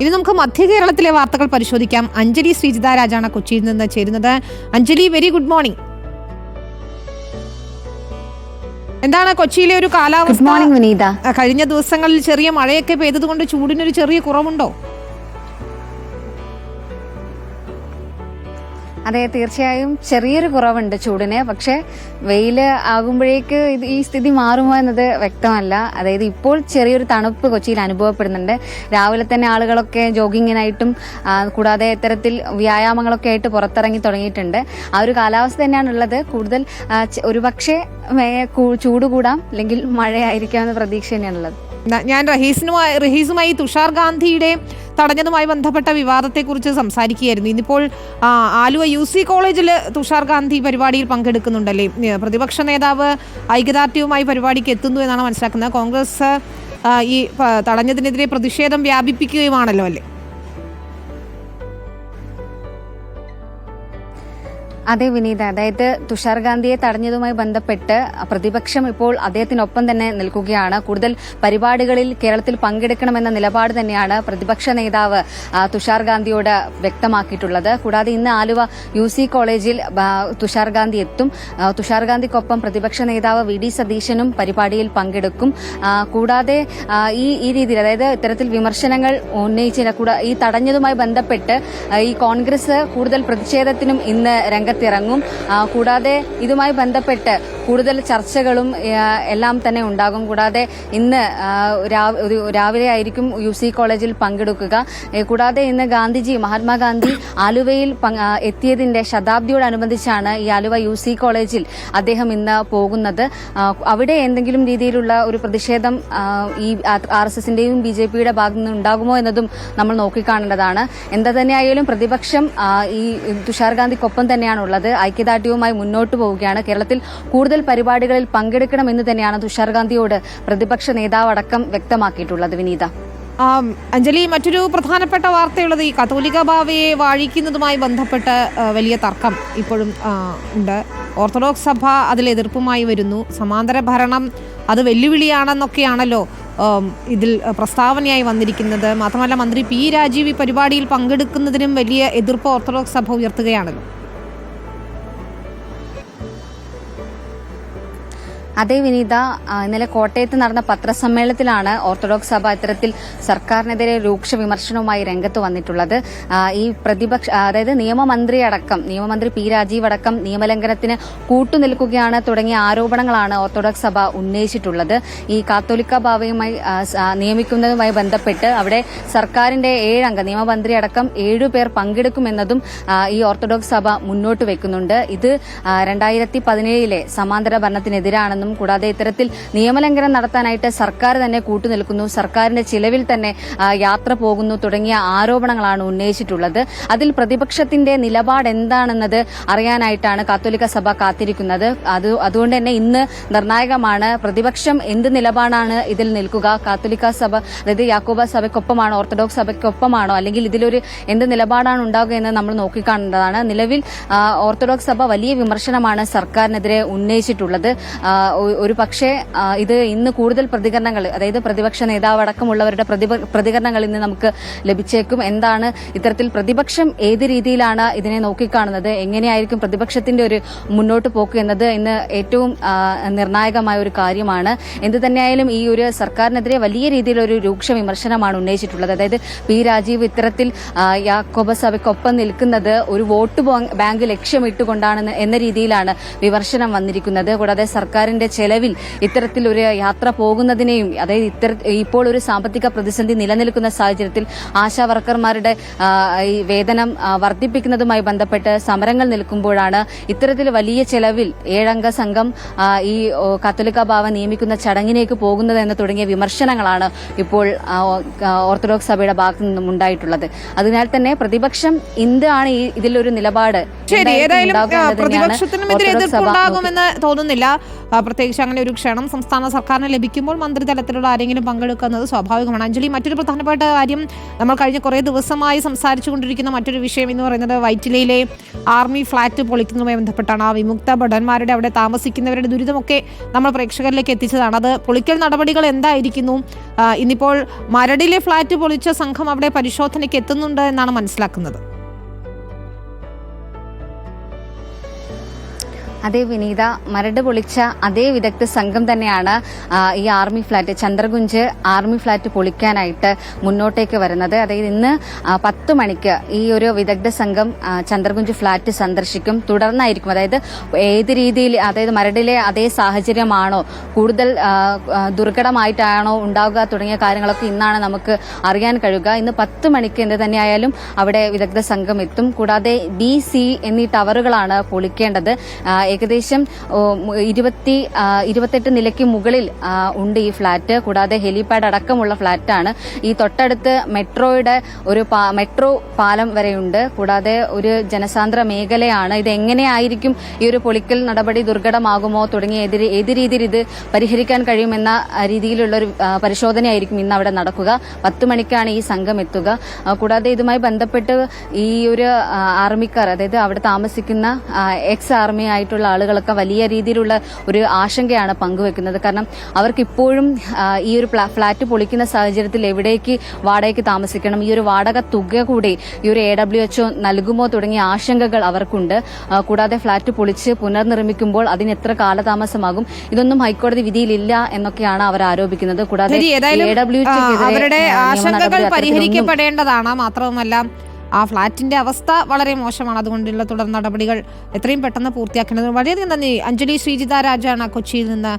ഇനി നമുക്ക് മധ്യ കേരളത്തിലെ വാർത്തകൾ പരിശോധിക്കാം. അഞ്ജലി ശ്രീജിത രാജാണ് കൊച്ചിയിൽ നിന്ന് ചേരുന്നത്. അഞ്ജലി വെരി ഗുഡ് മോർണിംഗ് എന്താണ് കൊച്ചിയിലെ ഒരു കാലാവസ്ഥ? കഴിഞ്ഞ ദിവസങ്ങളിൽ ചെറിയ മഴയൊക്കെ പെയ്തതുകൊണ്ട് ചൂടിനൊരു ചെറിയ കുറവുണ്ടോ? അതെ തീർച്ചയായും ചെറിയൊരു കുറവുണ്ട് ചൂടിന്. പക്ഷെ വെയിൽ ആകുമ്പോഴേക്ക് ഇത് ഈ സ്ഥിതി മാറുമോ എന്നത് വ്യക്തമല്ല. അതായത് ഇപ്പോൾ ചെറിയൊരു തണുപ്പ് കൊച്ചിയിൽ അനുഭവപ്പെടുന്നുണ്ട്. രാവിലെ തന്നെ ആളുകളൊക്കെ ജോഗിങ്ങിനായിട്ടും കൂടാതെ ഇത്തരത്തിൽ വ്യായാമങ്ങളൊക്കെ ആയിട്ട് പുറത്തിറങ്ങി തുടങ്ങിയിട്ടുണ്ട്. ആ ഒരു കാലാവസ്ഥ തന്നെയാണ് ഉള്ളത്. കൂടുതൽ ഒരുപക്ഷെ ചൂട് കൂടാം അല്ലെങ്കിൽ മഴയായിരിക്കാമെന്ന പ്രതീക്ഷ തന്നെയാണുള്ളത് ഞാൻ റഹീസിനുമായി റഹീസുമായി തുഷാർ ഗാന്ധിയുടെ തടഞ്ഞതുമായി ബന്ധപ്പെട്ട വിവാദത്തെക്കുറിച്ച് സംസാരിക്കുകയായിരുന്നു. ഇന്നിപ്പോൾ ആലുവ യു സി കോളേജിൽ തുഷാർ ഗാന്ധി പരിപാടിയിൽ പങ്കെടുക്കുന്നുണ്ടല്ലേ? പ്രതിപക്ഷ നേതാവ് ഐക്യദാർഢ്യവുമായി പരിപാടിക്ക് എത്തുന്നു എന്നാണ് മനസ്സിലാക്കുന്നത്. കോൺഗ്രസ് ഈ തടഞ്ഞതിനെതിരെ പ്രതിഷേധം വ്യാപിപ്പിക്കുകയുമാണല്ലോ അല്ലേ? അതെ വിനീത. അതായത് തുഷാർ ഗാന്ധിയെ തടഞ്ഞതുമായി ബന്ധപ്പെട്ട് പ്രതിപക്ഷം ഇപ്പോൾ അദ്ദേഹത്തിനൊപ്പം തന്നെ നിൽക്കുകയാണ്. കൂടുതൽ പരിപാടികളിൽ കേരളത്തിൽ പങ്കെടുക്കണമെന്ന നിലപാട് തന്നെയാണ് പ്രതിപക്ഷ നേതാവ് തുഷാർ ഗാന്ധിയോട് വ്യക്തമാക്കിയിട്ടുള്ളത്. കൂടാതെ ഇന്ന് ആലുവ യു സി കോളേജിൽ തുഷാർ ഗാന്ധി എത്തും. തുഷാർ ഗാന്ധിക്കൊപ്പം പ്രതിപക്ഷ നേതാവ് വി ഡി സതീശനും പരിപാടിയിൽ പങ്കെടുക്കും. കൂടാതെ ഈ ഈ രീതിയിൽ അതായത് ഇത്തരത്തിൽ വിമർശനങ്ങൾ ഉന്നയിച്ചില്ല കൂടാ ഈ തടഞ്ഞതുമായി ബന്ധപ്പെട്ട് ഈ കോൺഗ്രസ് കൂടുതൽ പ്രതിഷേധത്തിനും ഇന്ന് രംഗത്തിറങ്ങും കൂടാതെ ഇതുമായി ബന്ധപ്പെട്ട് കൂടുതൽ ചർച്ചകളും എല്ലാം തന്നെ ഉണ്ടാകും. കൂടാതെ ഇന്ന് രാവിലെ ആയിരിക്കും യു സി കോളേജിൽ പങ്കെടുക്കുക. കൂടാതെ ഇന്ന് ഗാന്ധിജി മഹാത്മാഗാന്ധി ആലുവയിൽ എത്തിയതിന്റെ ശതാബ്ദിയോടനുബന്ധിച്ചാണ് ഈ ആലുവ യു സി കോളേജിൽ അദ്ദേഹം ഇന്ന് പോകുന്നത്. അവിടെ എന്തെങ്കിലും രീതിയിലുള്ള ഒരു പ്രതിഷേധം ഈ ആർ എസ് എസിന്റെയും ബി ജെ പിയുടെ ഭാഗത്തു നിന്ന് ഉണ്ടാകുമോ എന്നതും നമ്മൾ നോക്കിക്കാണേണ്ടതാണ്. എന്താ തന്നെയായാലും പ്രതിപക്ഷം ഈ തുഷാർ ഗാന്ധിക്കൊപ്പം തന്നെയാണ് ഉള്ളത്. ഐക്യദാർഢ്യവുമായി മുന്നോട്ട് പോവുകയാണ്. കേരളത്തിൽ കൂടുതൽ പരിപാടികളിൽ പങ്കെടുക്കണമെന്ന് തന്നെയാണ് തുഷാർ ഗാന്ധിയോട് പ്രതിപക്ഷ നേതാവ് അടക്കം വ്യക്തമാക്കിയിട്ടുള്ളത്. വിനീത. അഞ്ജലി മറ്റൊരു പ്രധാനപ്പെട്ട വാർത്തയുള്ളത് ഈ കത്തോലിക ബാവയെ വാഴിക്കുന്നതുമായി ബന്ധപ്പെട്ട് വലിയ തർക്കം ഇപ്പോഴും ഉണ്ട്. ഓർത്തഡോക്സ് സഭ അതിൽ എതിർപ്പുമായി വരുന്നു. സമാന്തര ഭരണം അത് വെല്ലുവിളിയാണെന്നൊക്കെയാണല്ലോ ഇതിൽ പ്രസ്താവനയായി വന്നിരിക്കുന്നത്. മാത്രമല്ല മന്ത്രി പി രാജീവ് ഈ പരിപാടിയിൽ പങ്കെടുക്കുന്നതിനും വലിയ എതിർപ്പ് ഓർത്തഡോക്സ് സഭ ഉയർത്തുകയാണല്ലോ. അതേ വിനീത ഇന്നലെ കോട്ടയത്ത് നടന്ന പത്രസമ്മേളനത്തിലാണ് ഓർത്തഡോക്സ് സഭ ഇത്തരത്തിൽ സർക്കാരിനെതിരെ രൂക്ഷ വിമർശനവുമായി രംഗത്ത് വന്നിട്ടുള്ളത്. ഈ പ്രതിപക്ഷ അതായത് നിയമമന്ത്രി അടക്കം നിയമമന്ത്രി പി രാജീവ് അടക്കം നിയമലംഘനത്തിന് കൂട്ടുനിൽക്കുകയാണ് തുടങ്ങിയ ആരോപണങ്ങളാണ് ഓർത്തഡോക്സ് സഭ ഉന്നയിച്ചിട്ടുള്ളത്. ഈ കാത്തോലിക്ക ഭാവയുമായി നിയമിക്കുന്നതുമായി ബന്ധപ്പെട്ട് അവിടെ സർക്കാരിന്റെ ഏഴംഗ നിയമമന്ത്രി അടക്കം ഏഴുപേർ പങ്കെടുക്കുമെന്നതും ഈ ഓർത്തഡോക്സ് സഭ മുന്നോട്ട് വെക്കുന്നുണ്ട്. ഇത് രണ്ടായിരത്തി പതിനേഴിലെ സമാന്തര ഭരണത്തിനെതിരാണെന്നും കൂടാതെ ഇത്തരത്തിൽ നിയമലംഘനം നടത്താനായിട്ട് സർക്കാർ തന്നെ കൂട്ടുനിൽക്കുന്നു. സർക്കാരിന്റെ ചിലവിൽ തന്നെ യാത്ര പോകുന്നു തുടങ്ങിയ ആരോപണങ്ങളാണ് ഉന്നയിച്ചിട്ടുള്ളത്. അതിൽ പ്രതിപക്ഷത്തിന്റെ നിലപാട് എന്താണെന്നത് അറിയാനായിട്ടാണ് കാത്തോലിക്ക സഭ കാത്തിരിക്കുന്നത്. അത് അതുകൊണ്ട് തന്നെ ഇന്ന് നിർണായകമാണ്. പ്രതിപക്ഷം എന്ത് നിലപാടാണ് ഇതിൽ നിൽക്കുക? കാത്തോലിക്ക സഭ അതായത് യാക്കോബ സഭയ്ക്കൊപ്പമാണോ ഓർത്തഡോക്സ് സഭയ്ക്കൊപ്പമാണോ അല്ലെങ്കിൽ ഇതിലൊരു എന്ത് നിലപാടാണ് ഉണ്ടാകുക എന്ന് നമ്മൾ നോക്കിക്കാണേണ്ടതാണ് നിലവിൽ ഓർത്തഡോക്സ് സഭ വലിയ വിമർശനമാണ് സർക്കാരിനെതിരെ ഉന്നയിച്ചിട്ടുള്ളത്. ഒരു പക്ഷേ ഇത് ഇന്ന് കൂടുതൽ പ്രതികരണങ്ങൾ അതായത് പ്രതിപക്ഷ നേതാവ് അടക്കമുള്ളവരുടെ പ്രതികരണങ്ങൾ ഇന്ന് നമുക്ക് ലഭിച്ചേക്കും. എന്താണ് ഇത്തരത്തിൽ പ്രതിപക്ഷം ഏത് രീതിയിലാണ് ഇതിനെ നോക്കിക്കാണുന്നത്? എങ്ങനെയായിരിക്കും പ്രതിപക്ഷത്തിന്റെ ഒരു മുന്നോട്ട് പോക്ക് എന്നത്? ഇന്ന് ഏറ്റവും നിർണായകമായ ഒരു കാര്യമാണ്. എന്ത് തന്നെയായാലും ഈ ഒരു സർക്കാരിനെതിരെ വലിയ രീതിയിലൊരു രൂക്ഷ വിമർശനമാണ് ഉന്നയിച്ചിട്ടുള്ളത്. അതായത് പി രാജീവ് ഇത്തരത്തിൽ യാക്കോബ സഭയ്ക്കൊപ്പം നിൽക്കുന്നത് ഒരു വോട്ട് ബാങ്ക് ലക്ഷ്യമിട്ടുകൊണ്ടാണ് എന്ന രീതിയിലാണ് വിമർശനം വന്നിരിക്കുന്നത്. കൂടാതെ സർക്കാരിന്റെ ചെലവിൽ ഇത്തരത്തിലൊരു യാത്ര പോകുന്നതിനെയും അതായത് ഇത്തര ഇപ്പോൾ ഒരു സാമ്പത്തിക പ്രതിസന്ധി നിലനിൽക്കുന്ന സാഹചര്യത്തിൽ ആശാ വർക്കർമാരുടെ ഈ വേതനം വർദ്ധിപ്പിക്കുന്നതുമായി ബന്ധപ്പെട്ട് സമരങ്ങൾ നിൽക്കുമ്പോഴാണ് ഇത്തരത്തിൽ വലിയ ചെലവിൽ ഏഴംഗ സംഘം ഈ കത്തോലിക്ക ബാവ നിയമിക്കുന്ന ചടങ്ങിലേക്ക് പോകുന്നതെന്ന് തുടങ്ങിയ വിമർശനങ്ങളാണ് ഇപ്പോൾ ഓർത്തഡോക്സ് സഭയുടെ ഭാഗത്തു നിന്നും ഉണ്ടായിട്ടുള്ളത്. അതിനാൽ തന്നെ പ്രതിപക്ഷം എന്താണ് ഈ ഇതിലൊരു നിലപാട്? പ്രതിപക്ഷത്തിനും ഇതിൽ എതിർപ്പുണ്ടാകുമെന്ന് തോന്നുന്നില്ല. പ്രത്യേകിച്ച് അങ്ങനെ ഒരു ക്ഷണം സംസ്ഥാന സർക്കാരിന് ലഭിക്കുമ്പോൾ മന്ത്രിതലത്തിലുള്ള ആരെങ്കിലും പങ്കെടുക്കുന്നത് സ്വാഭാവികമാണ്. അഞ്ജലി മറ്റൊരു പ്രധാനപ്പെട്ട കാര്യം നമ്മൾ കഴിഞ്ഞ കുറേ ദിവസമായി സംസാരിച്ചു കൊണ്ടിരിക്കുന്ന മറ്റൊരു വിഷയം എന്ന് പറയുന്നത് വൈറ്റിലയിലെ ആർമി ഫ്ളാറ്റ് പൊളിക്കുന്നതുമായി ബന്ധപ്പെട്ടാണ്. ആ വിമുക്ത ഭടന്മാരുടെ അവിടെ താമസിക്കുന്നവരുടെ ദുരിതമൊക്കെ നമ്മൾ പ്രേക്ഷകരിലേക്ക് എത്തിച്ചതാണ്. അത് പൊളിക്കൽ നടപടികൾ എന്തായിരിക്കുന്നു? ഇന്നിപ്പോൾ മരടിലെ ഫ്ളാറ്റ് പൊളിച്ച സംഘം അവിടെ പരിശോധനയ്ക്ക് എത്തുന്നുണ്ട് എന്നാണ് മനസ്സിലാക്കുന്നത്. അതേ വിനീത മരട് പൊളിച്ച അതേ വിദഗ്ധ സംഘം തന്നെയാണ് ഈ army flat Chandrakunj army flat പൊളിക്കാനായിട്ട് മുന്നോട്ടേക്ക് വരുന്നത്. അതായത് ഇന്ന് പത്ത് മണിക്ക് ഈ ഒരു വിദഗ്ധ സംഘം ചന്ദ്രകുഞ്ച് ഫ്ലാറ്റ് സന്ദർശിക്കും. തുടർന്നായിരിക്കും. അതായത് ഏത് രീതിയിൽ അതായത് മരടിലെ അതേ സാഹചര്യമാണോ കൂടുതൽ ദുർഘടമായിട്ടാണോ ഉണ്ടാവുക തുടങ്ങിയ കാര്യങ്ങളൊക്കെ ഇന്നാണ് നമുക്ക് അറിയാൻ കഴിയുക. ഇന്ന് പത്ത് മണിക്ക് എന്ത് തന്നെയായാലും അവിടെ വിദഗ്ധ സംഘം എത്തും. കൂടാതെ ബി സി എന്നീ ടവറുകളാണ് പൊളിക്കേണ്ടത്. ഏകദേശം ഇരുപത്തി ഇരുപത്തെട്ട് നിലയ്ക്ക് മുകളിൽ ഉണ്ട് ഈ ഫ്ളാറ്റ് കൂടാതെ ഹെലിപാഡ് അടക്കമുള്ള ഫ്ളാറ്റാണ് ഈ തൊട്ടടുത്ത് മെട്രോയുടെ ഒരു മെട്രോ പാലം വരെയുണ്ട്. കൂടാതെ ഒരു ജനസാന്ദ്ര മേഖലയാണ്. ഇത് എങ്ങനെയായിരിക്കും ഈ ഒരു പൊളിക്കൽ നടപടി ദുർഘടമാകുമോ തുടങ്ങിയ ഏത് രീതിയിൽ ഇത് പരിഹരിക്കാൻ കഴിയുമെന്ന രീതിയിലുള്ള ഒരു പരിശോധനയായിരിക്കും ഇന്ന് അവിടെ നടക്കുക. പത്ത് മണിക്കാണ് ഈ സംഘം എത്തുക. കൂടാതെ ഇതുമായി ബന്ധപ്പെട്ട് ഈ ഒരു ആർമിക്കാർ അതായത് അവിടെ താമസിക്കുന്ന എക്സ് ആർമി ആയിട്ടുള്ള ആളുകളൊക്കെ വലിയ രീതിയിലുള്ള ഒരു ആശങ്കയാണ് പങ്കുവെക്കുന്നത്. കാരണം അവർക്ക് ഇപ്പോഴും ഈ ഒരു ഫ്ളാറ്റ് പൊളിക്കുന്ന സാഹചര്യത്തിൽ എവിടേക്ക് വാടകയ്ക്ക് താമസിക്കണം? ഈ ഒരു വാടക തുക കൂടി ഈ ഒരു എ ഡബ്ല്യു എച്ച്ഒ നൽകുമോ തുടങ്ങിയ ആശങ്കകൾ അവർക്കുണ്ട്. കൂടാതെ ഫ്ളാറ്റ് പൊളിച്ച് പുനർനിർമ്മിക്കുമ്പോൾ അതിന് എത്ര കാലതാമസമാകും? ഇതൊന്നും ഹൈക്കോടതി വിധിയിലില്ല എന്നൊക്കെയാണ് അവർ ആരോപിക്കുന്നത്. കൂടാതെ ശരി എ ഡബ്ല്യു എച്ച് അവരുടെ ആശങ്കകൾ പരിഹരിക്കപ്പെടേണ്ടതാണ്. മാത്രവുമല്ല ആ ഫ്ളാറ്റിന്റെ അവസ്ഥ വളരെ മോശമാണ്. അതുകൊണ്ടുള്ള തുടർ നടപടികൾ എത്രയും പെട്ടെന്ന് പൂർത്തിയാക്കേണ്ടത് വളരെയധികം നന്ദി. അഞ്ജലി ശ്രീജിത രാജാണ് കൊച്ചിയിൽ നിന്ന്